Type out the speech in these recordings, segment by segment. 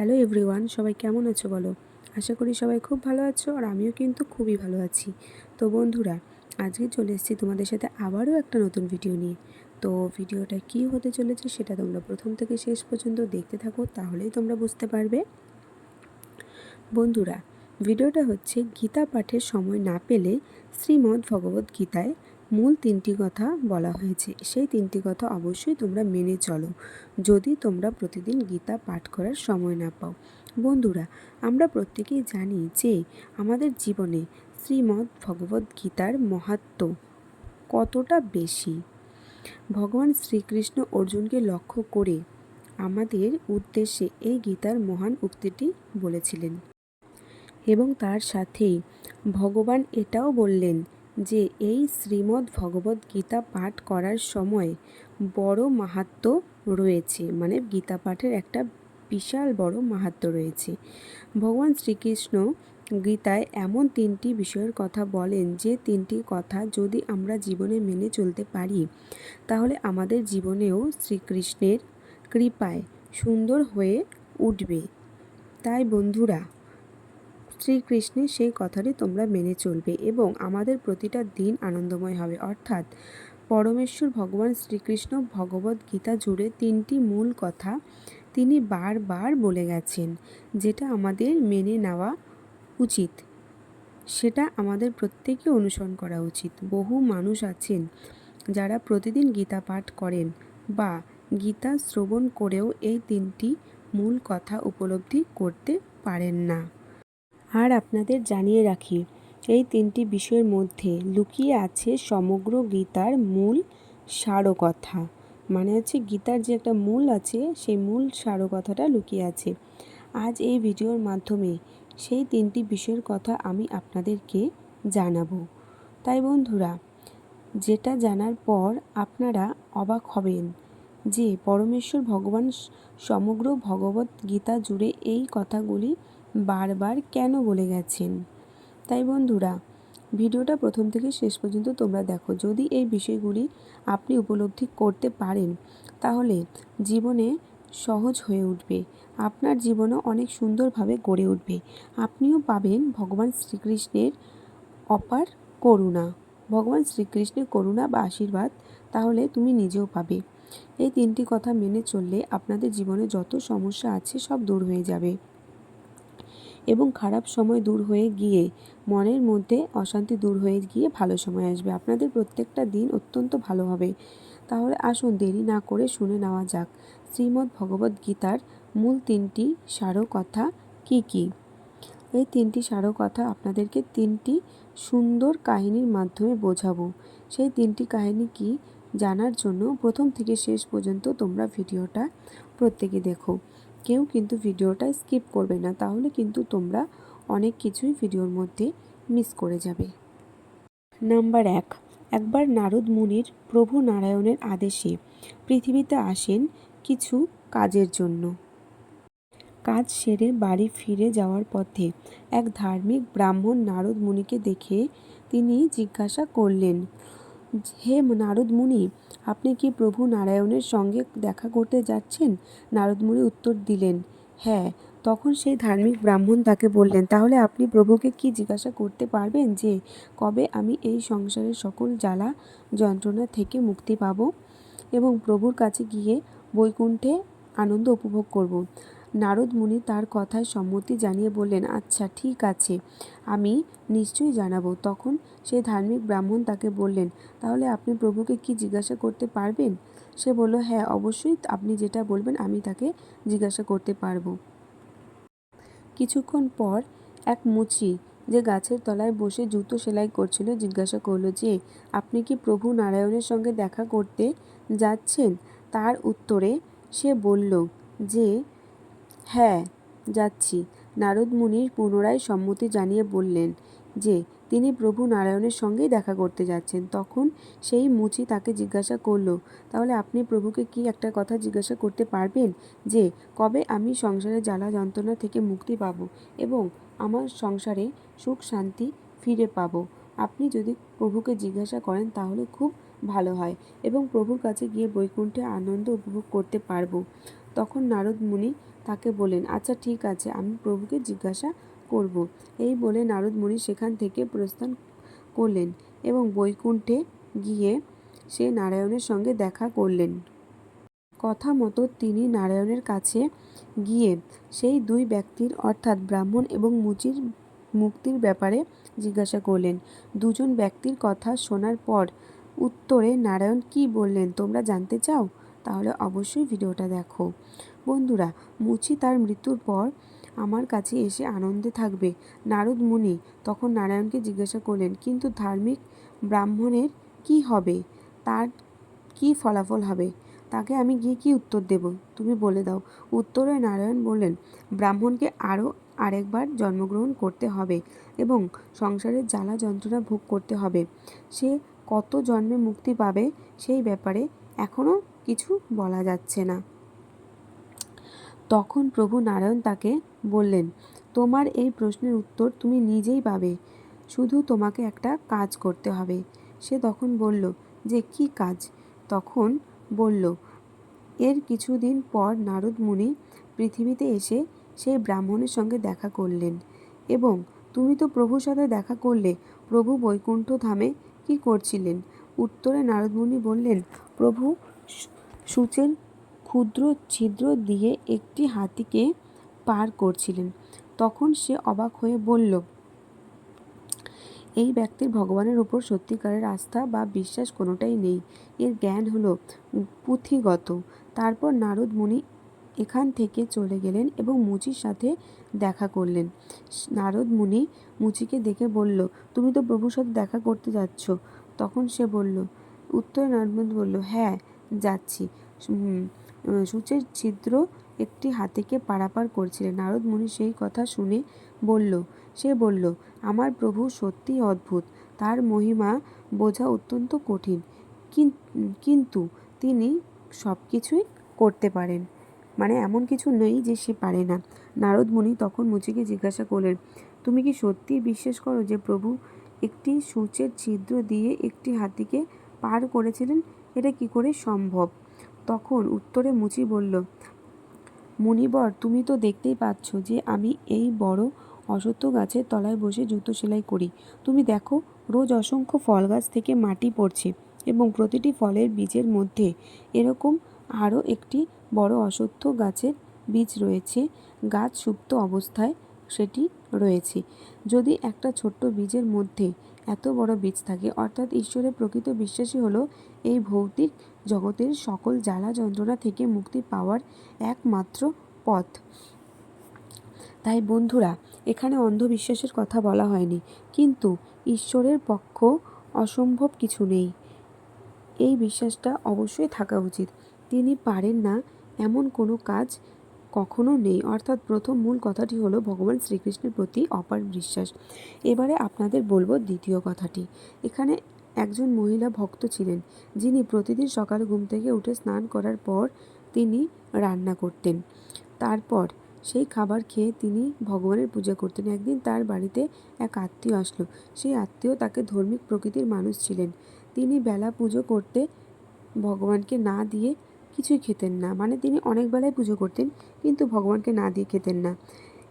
Hello everyone, সবাই কেমন আছো বলো? আশা করি সবাই খুব ভালো আছো আর আমিও কিন্তু খুবই ভালো আছি। তো বন্ধুরা, আজকে চলে এসেছি তোমাদের সাথে আবারও একটা নতুন ভিডিও নিয়ে। তো ভিডিওটা কি হতে চলেছে সেটা তোমরা প্রথম থেকে শেষ পর্যন্ত দেখতে থাকো, তাহলেই তোমরা বুঝতে পারবে। বন্ধুরা ভিডিওটা হচ্ছে গীতা পাঠের সময় না পেলে শ্রীমদ্ ভগবত গীতায় মূল তিনটি কথা বলা হয়েছে। সেই তিনটি কথা অবশ্যই তোমরা মেনে চলো। যদি তোমরা প্রতিদিন গীতা পাঠ করার সময় না পাও। বন্ধুরা, আমরা প্রত্যেকেই জানি যে আমাদের জীবনে শ্রীমদ্ ভগবত গীতার মাহাত্ম কতটা বেশি। ভগবান শ্রীকৃষ্ণ অর্জুনকে লক্ষ্য করে আমাদের উদ্দেশ্যে এই গীতার মহান উক্তিটি বলেছিলেন। এবং তার সাথেই ভগবান এটাও বললেন যে এই শ্রীমদ্ ভগবত গীতা পাঠ করার সময় বড় মাহাত্ম রয়েছে। মানে গীতা পাঠের একটা বিশাল বড় মাহাত্ম রয়েছে। ভগবান শ্রীকৃষ্ণ গীতায় এমন তিনটি বিষয়ের কথা বলেন, যে তিনটি কথা যদি আমরা জীবনে মেনে চলতে পারি, তাহলে আমাদের জীবনেও শ্রীকৃষ্ণের কৃপায় সুন্দর হয়ে উঠবে। তাই বন্ধুরা শ্রীকৃষ্ণের সেই কথাটি তোমরা মেনে চলবে এবং আমাদের প্রতিটা দিন আনন্দময় হবে। অর্থাৎ পরমেশ্বর ভগবান শ্রীকৃষ্ণ ভগবত গীতা জুড়ে তিনটি মূল কথা তিনি বারবার বলে গেছেন, যেটা আমাদের মেনে নেওয়া উচিত। সেটা আমাদের প্রত্যেকে অনুসরণ করা উচিত। বহু মানুষ আছেন যারা প্রতিদিন গীতা পাঠ করেন বা গীতা শ্রবণ করেও এই তিনটি মূল কথা উপলব্ধি করতে পারেন না। আর আপনাদের জানিয়ে রাখি, এই তিনটি বিষয়ের মধ্যে লুকিয়ে আছে সমগ্র গীতার মূল সারকথা। মানে হচ্ছে গীতার যে একটা মূল আছে, সেই মূল সারকথাটা লুকিয়ে আছে। আজ এই ভিডিওর মাধ্যমে সেই তিনটি বিষয়ের কথা আমি আপনাদেরকে জানাব। তাই বন্ধুরা, যেটা জানার পর আপনারা অবাক হবেন যে পরমেশ্বর ভগবান সমগ্র ভগবত গীতা জুড়ে এই কথাগুলি বারবার কেন বলে গেছেন? তাই বন্ধুরা, ভিডিওটা প্রথম থেকে শেষ পর্যন্ত তোমরা দেখো। যদি এই বিষয়গুলি আপনি উপলব্ধি করতে পারেন, তাহলে জীবনে সহজ হয়ে উঠবে। আপনার জীবনও অনেক সুন্দরভাবে গড়ে উঠবে। আপনিও পাবেন ভগবান শ্রীকৃষ্ণের অপার করুণা। ভগবান শ্রীকৃষ্ণের করুণা বা আশীর্বাদ তাহলে তুমি নিজেও পাবে। এই তিনটি কথা মেনে চললে আপনাদের জীবনে যত সমস্যা আছে সব দূর হয়ে যাবে। এবং খারাপ সময় দূর হয়ে গিয়ে, মনের মধ্যে অশান্তি দূর হয়ে গিয়ে ভালো সময় আসবে। আপনাদের প্রত্যেকটা দিন অত্যন্ত ভালো হবে। তাহলে আসুন, দেরি না করে শুনে নেওয়া যাক। শ্রীমদ্ ভগবদ্ গীতার মূল তিনটি সারো কথা কি কি? এই তিনটি সারো কথা আপনাদেরকে তিনটি সুন্দর কাহিনীর মাধ্যমে বোঝাবো। সেই তিনটি কাহিনী কি জানার জন্য প্রথম থেকে শেষ পর্যন্ত তোমরা ভিডিওটা প্রত্যেকে দেখো। কেউ কিন্তু ভিডিওটা স্কিপ করবে না, তাহলে কিন্তু তোমরা অনেক কিছুই ভিডিওর মধ্যে মিস করে যাবে। নাম্বার এক, একবার নারদ মুনির প্রভু নারায়ণের আদেশে পৃথিবীতে আসেন কিছু কাজের জন্য। কাজ সেরে বাড়ি ফিরে যাওয়ার পথে এক ধার্মিক ব্রাহ্মণ নারদ মুনিকে দেখে তিনি জিজ্ঞাসা করলেন হে নারদ মুনি, আপনি কি প্রভু নারায়ণের সঙ্গে দেখা করতে যাচ্ছেন? নারদমুনি উত্তর দিলেন হ্যাঁ। তখন সেই ধার্মিক ব্রাহ্মণ তাকে বললেন, তাহলে আপনি প্রভুকে কি জিজ্ঞাসা করতে পারবেন যে, কবে আমি এই সংসারের সকল জ্বালা যন্ত্রণা থেকে মুক্তি পাব? এবং প্রভুর কাছে গিয়ে বৈকুণ্ঠে আনন্দ উপভোগ করব। নারদ মুনি তার কথায় সম্মতি জানিয়ে বললেন আচ্ছা ঠিক আছে, আমি নিশ্চয়ই জানাব। তখন সেই ধার্মিক ব্রাহ্মণ তাকে বললেন, তাহলে আপনি প্রভুকে কি জিজ্ঞাসা করতে পারবেন? সে বলল হ্যাঁ অবশ্যই আপনি যেটা বলবেন, আমি তাকে জিজ্ঞাসা করতে পারব। কিছুক্ষণ পর এক মুচি যে গাছের তলায় বসে জুতো সেলাই করছিল, জিজ্ঞাসা করল, যে, আপনি কি প্রভু নারায়ণের সঙ্গে দেখা করতে যাচ্ছেন? তার উত্তরে সে বলল, যে হ্যাঁ যাচ্ছি। নারদ মুনির পুনরায় সম্মতি জানিয়ে বললেন যে, তিনি প্রভু নারায়ণের সঙ্গেই দেখা করতে যাচ্ছেন। তখন সেই মুচি তাকে জিজ্ঞাসা করল, তাহলে আপনি প্রভুকে কি একটা কথা জিজ্ঞাসা করতে পারবেন যে, কবে আমি সংসারে জ্বালা যন্ত্রণা থেকে মুক্তি পাব এবং আমার সংসারে সুখ শান্তি ফিরে পাব? আপনি যদি প্রভুকে জিজ্ঞাসা করেন তাহলে খুব ভালো হয় এবং প্রভুর কাছে গিয়ে বৈকুণ্ঠে আনন্দ উপভোগ করতে পারব। তখন নারদ মুনি তাকে বলেন আচ্ছা ঠিক আছে, আমি প্রভুকে জিজ্ঞাসা করব। এই বলে নারদ মুনি সেখান থেকে প্রস্থান করলেন এবং বৈকুণ্ঠে গিয়ে সে নারায়ণের সঙ্গে দেখা করলেন। কথা মতো তিনি নারায়ণের কাছে গিয়ে সেই দুই ব্যক্তির, অর্থাৎ ব্রাহ্মণ এবং মুচির মুক্তির ব্যাপারে জিজ্ঞাসা করলেন। দুজন ব্যক্তির কথা শোনার পর উত্তরে নারায়ণ কি বললেন, তোমরা জানতে চাও? তাহলে অবশ্যই ভিডিওটা দেখো। বন্ধুরা, মুচি তার মৃত্যুর পর আমার কাছে এসে আনন্দে থাকবে। নারদ মুনি তখন নারায়ণকে জিজ্ঞাসা করলেন, কিন্তু ধার্মিক ব্রাহ্মণের কি হবে? তার কি ফলাফল হবে? তাকে আমি গিয়ে কি উত্তর দেব? তুমি বলে দাও। উত্তরে নারায়ণ বললেন, ব্রাহ্মণকে আরও আরেকবার জন্মগ্রহণ করতে হবে এবং সংসারের জ্বালা যন্ত্রণা ভোগ করতে হবে। সে কত জন্মে মুক্তি পাবে সেই ব্যাপারে এখনও কিছু বলা যাচ্ছে না। তখন প্রভু নারায়ণ তাকে বললেন, তোমার এই প্রশ্নের উত্তর তুমি নিজেই পাবে। শুধু তোমাকে একটা কাজ করতে হবে। সে তখন বলল, যে কি কাজ? তখন বলল, এর কিছুদিন পর নারদ মুনি পৃথিবীতে এসে সেই ব্রাহ্মণের সঙ্গে দেখা করলেন এবং তুমি তো প্রভুর সাথে দেখা করলে, প্রভু বৈকুণ্ঠ ধামে কি করছিলেন? উত্তরে নারদমুনি বললেন, প্রভু সূচের ক্ষুদ্র ছিদ্র দিয়ে একটি হাতিকে পার করছিলেন। তখন সে অবাক হয়ে বলল, এই ব্যক্তির ভগবানের উপর সত্যিকারের আস্থা বা বিশ্বাস কোনোটাই নেই। এর জ্ঞান হলো পুঁথিগত। তারপর নারদ মুনি এখান থেকে চলে গেলেন এবং মুচির সাথে দেখা করলেন। নারদ মুনি মুচিকে দেখে বলল, তুমি তো প্রভুর সাথে দেখা করতে যাচ্ছ। তখন সে বলল, উত্তরে নারদ বলল হ্যাঁ যাচ্ছি। সূচের ছিদ্র একটি হাতিকে পারাপার করছিলেন। নারদ মুনি সেই কথা শুনে বলল, সে বলল, আমার প্রভু সত্যিই অদ্ভুত। তার মহিমা বোঝা অত্যন্ত কঠিন। কিন্তু তিনি সব কিছুই করতে পারেন। মানে এমন কিছু নেই যে সে পারে না। নারদ মুনি তখন মুচিকে জিজ্ঞাসা করলেন, তুমি কি সত্যিই বিশ্বাস করো যে প্রভু একটি সূচের ছিদ্র দিয়ে একটি হাতিকে পার করেছিলেন? এটা কি করে সম্ভব? তখন উত্তরে মুচি বলল, মুনিবর, তুমি তো দেখতেই পাচ্ছ যে আমি এই বড় অসত্য গাছের তলায় বসে জুতো সেলাই করি। তুমি দেখো, রোজ অসংখ্য ফল গাছ থেকে মাটি পড়ছে এবং প্রতিটি ফলের বীজের মধ্যে এরকম আরও একটি বড় অসত্য গাছের বীজ রয়েছে, গাছ সুপ্ত অবস্থায় সেটি রয়েছে। যদি একটা ছোট্ট বীজের মধ্যে এত বড় বীজ থাকে, অর্থাৎ ঈশ্বরের প্রকৃত বিশ্বাসী হলো এই ভৌতিক জগতের সকল জ্বালা যন্ত্রণা থেকে মুক্তি পাওয়ার একমাত্র পথ। তাই বন্ধুরা, এখানে অন্ধবিশ্বাসের কথা বলা হয়নি, কিন্তু ঈশ্বরের পক্ষ অসম্ভব কিছু নেই। এই বিশ্বাসটা অবশ্যই থাকা উচিত। তিনি পারেন না এমন কোনো কাজ কখনো নেই। অর্থাৎ প্রথম মূল কথাটি হলো ভগবান শ্রীকৃষ্ণের প্রতি অপার বিশ্বাস। এবারে আপনাদের বলব দ্বিতীয় কথাটি। এখানে একজন মহিলা ভক্ত ছিলেন, যিনি প্রতিদিন সকালে ঘুম থেকে উঠে স্নান করার পর তিনি রান্না করতেন। তারপর সেই খাবার খেয়ে তিনি ভগবানের পূজা করতেন। একদিন তার বাড়িতে এক আত্মীয় আসলো। সেই আত্মীয় তাকে ধর্মিক প্রকৃতির মানুষ ছিলেন। তিনি বেলা পুজো করতে ভগবানকে না দিয়ে কিছুই খেতেন না। মানে তিনি অনেক বেলায় পুজো করতেন, কিন্তু ভগবানকে না দিয়ে খেতেন না।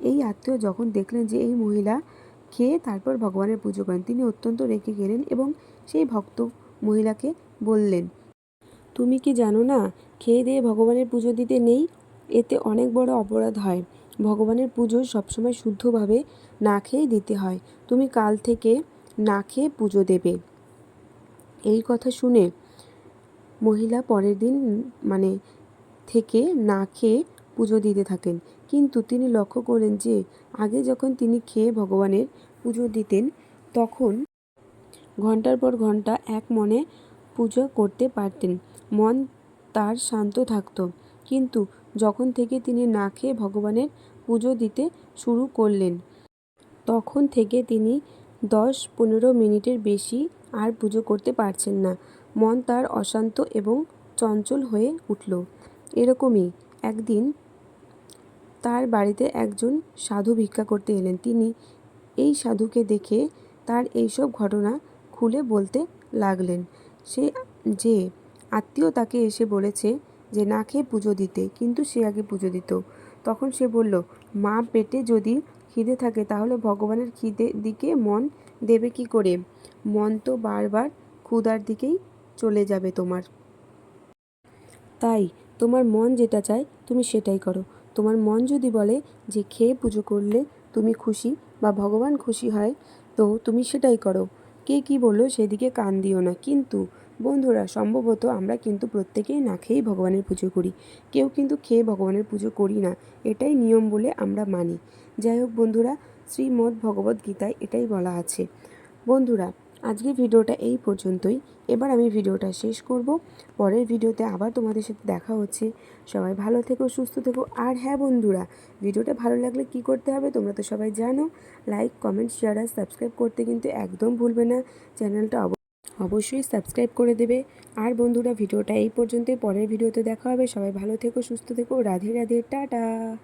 এই আত্মীয় যখন দেখলেন যে এই মহিলা খেয়ে তারপর ভগবানের পুজো করেন। তিনি অত্যন্ত রেগে গেলেন এবং সেই ভক্ত মহিলাকে বললেন, তুমি কি জানো না, খেয়ে দিয়ে ভগবানের পুজো দিতে নেই? এতে অনেক বড় অপরাধ হয়। ভগবানের পুজো সবসময় শুদ্ধভাবে না খেয়েই দিতে হয়। তুমি কাল থেকে না খেয়ে পুজো দেবে। এই কথা শুনে মহিলা পরের দিন মানে থেকে না খেয়ে পুজো দিতে থাকেন। কিন্তু তিনি লক্ষ্য করলেন যে, আগে যখন তিনি খেয়ে ভগবানের পুজো দিতেন, তখন ঘণ্টার পর ঘণ্টা এক মনে পুজো করতে পারতেন। মন তার শান্ত থাকত। কিন্তু যখন থেকে তিনি না খেয়ে ভগবানের পুজো দিতে শুরু করলেন, তখন থেকে তিনি দশ পনেরো মিনিটের বেশি আর পুজো করতে পারছেন না। মন তার অশান্ত এবং চঞ্চল হয়ে উঠল। এরকমই একদিন তার বাড়িতে একজন সাধু ভিক্ষা করতে এলেন। তিনি এই সাধুকে দেখে তার এইসব ঘটনা খুলে বলতে লাগলেন। সে যে আত্মীয় তাকে এসে বলেছে যে, না খেয়ে পুজো দিতে। কিন্তু সে আগে পুজো দিত। তখন সে বলল, মা পেটে যদি খিদে থাকে তাহলে ভগবানের খিদে দিকে মন দেবে কি করে? মন তো বারবার ক্ষুধার দিকেই চলে যাবে তোমার। তাই তোমার মন যেটা চায় তুমি সেটাই করো। তোমার মন যদি বলে যে খেয়ে পুজো করলে তুমি খুশি বা ভগবান খুশি হয়, তো তুমি সেটাই করো। কে কী বলল সেদিকে কান দিও না। কিন্তু বন্ধুরা, সম্ভবত আমরা কিন্তু প্রত্যেকেই না খেয়েই ভগবানের পুজো করি। কেউ কিন্তু খেয়ে ভগবানের পুজো করি না। এটাই নিয়ম বলে আমরা মানি। যাই হোক বন্ধুরা, শ্রীমদ্ ভগবদ্গীতায় এটাই বলা আছে। বন্ধুরা আজকের ভিডিওটা এই পর্যন্তই। এবার আমি ভিডিওটা শেষ করব। পরের ভিডিওতে আবার তোমাদের সাথে দেখা হচ্ছে। সবাই ভালো থেকো, সুস্থ থেকো। আর হ্যাঁ বন্ধুরা, ভিডিওটা ভালো লাগলে কি করতে হবে তোমরা তো সবাই জানো। লাইক কমেন্ট শেয়ার আর সাবস্ক্রাইব করতে কিন্তু একদম ভুলবে না। চ্যানেলটা অব- অবশ্যই সাবস্ক্রাইব করে দেবে। আর বন্ধুরা, ভিডিওটা এই পর্যন্তই। পরের ভিডিওতে দেখা হবে। সবাই ভালো থেকো, সুস্থ থেকো। রাধে রাধে, টাটা।